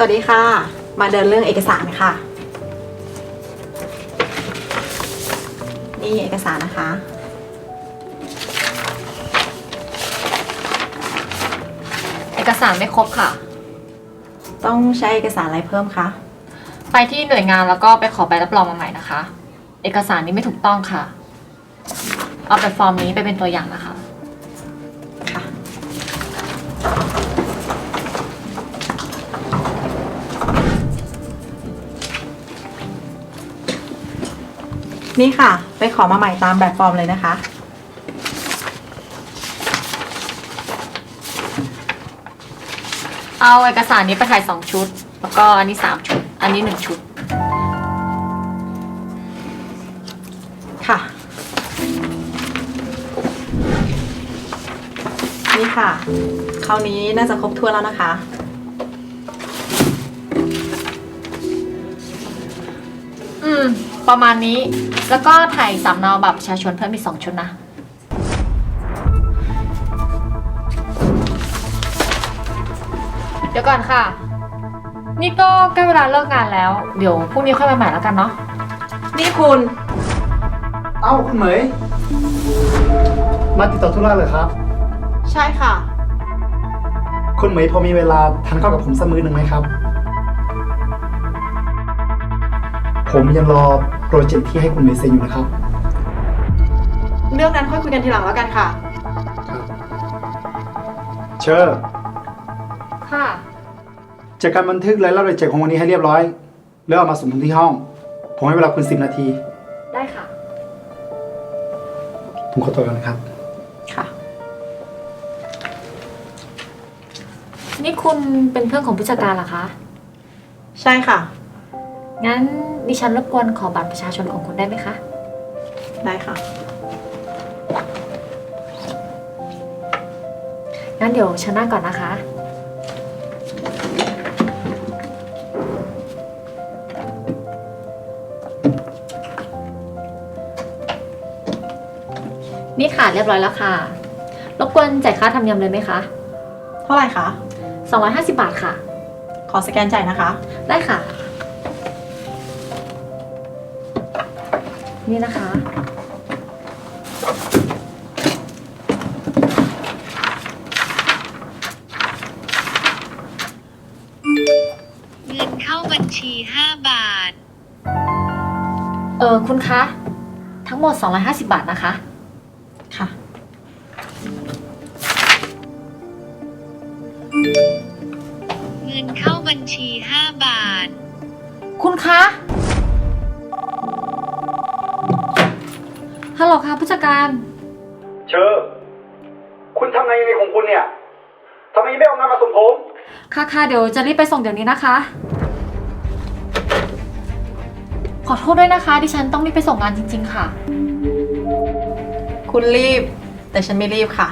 สวัสดีค่ะ มาเดินเรื่องเอกสารค่ะ นี่เอกสารนะคะ เอกสารไม่ครบค่ะ ต้องใช้เอกสารอะไรเพิ่มคะ ไปที่หน่วยงานแล้วก็ไปขอใบรับรองมาใหม่นะคะ เอกสารนี้ไม่ถูกต้องค่ะ เอาแบบฟอร์มนี้ไปเป็นตัวอย่างนะคะ นี่ค่ะ ไปขอมาใหม่ตามแบบฟอร์มเลยนะคะ เอาเอกสารนี้ไปถ่ายสองชุด แล้วก็อันนี้สามชุด อันนี้หนึ่งชุด ค่ะ นี่ค่ะ คราวนี้น่าจะครบถ้วนแล้วนะคะ อืม ประมาณนี้ แล้วก็ถ่ายสำเนาบัตรประชาชนเพิ่มอีกสองชุดนะ เดี๋ยวก่อนค่ะ นี่ก็ใกล้เวลาเลิกงานแล้ว เดี๋ยวพรุ่งนี้ค่อยมาใหม่แล้วกันเนาะ นี่คุณ เอ้าคุณเหมย มาติดต่อธุระเลยครับ ใช่ค่ะ คุณเหมยพอมีเวลาทานข้าวกับผมสักมื้อหนึ่งไหมครับ ผมยังรอโปรเจกต์ที่ให้คุณเหมยเซ็นอยู่นะครับ เรื่องนั้นค่อยคุยกันทีหลังแล้วกันค่ะ เชิญค่ะจากการบันทึกรายรับรายจ่ายของวันนี้ให้เรียบร้อย แล้วเอามาส่งถึงที่ห้อง ผมให้เวลาคุณสิบนาที ได้ค่ะ ผมขอตัวกันนะครับ ค่ะ นี่คุณเป็นเพื่อนของผู้จัดการเหรอคะ ใช่ค่ะ งั้นดิฉันรบกวนขอบัตรประชาชนของคุณได้ไหมคะ ได้ค่ะ งั้นเดี๋ยวฉันนั่งก่อนนะคะ นี่ค่ะเรียบร้อยแล้วค่ะ รบกวนจ่ายค่าธรรมเนียมเลยไหมคะ เท่าไหร่คะ 250 บาทค่ะ ขอสแกนจ่ายนะคะ ได้ค่ะ นี่นะคะ เงินเข้าบัญชี 5 บาท เออคุณคะ ทั้งหมด 250 บาทนะคะ ค่ะ เงินเข้าบัญชี 5 บาท คุณคะ ฮัลโหลค่ะผู้จัดการ เชิญคุณทำไงในของคุณเนี่ยทำไมไม่เอางานมาส่งผม ค่ะค่ะเดี๋ยวจะรีบไปส่งเดี๋ยวนี้นะคะ ขอโทษด้วยนะคะ ดิฉันต้องรีบไปส่งงานจริง ๆ ค่ะ คุณรีบ แต่ฉันไม่รีบค่ะ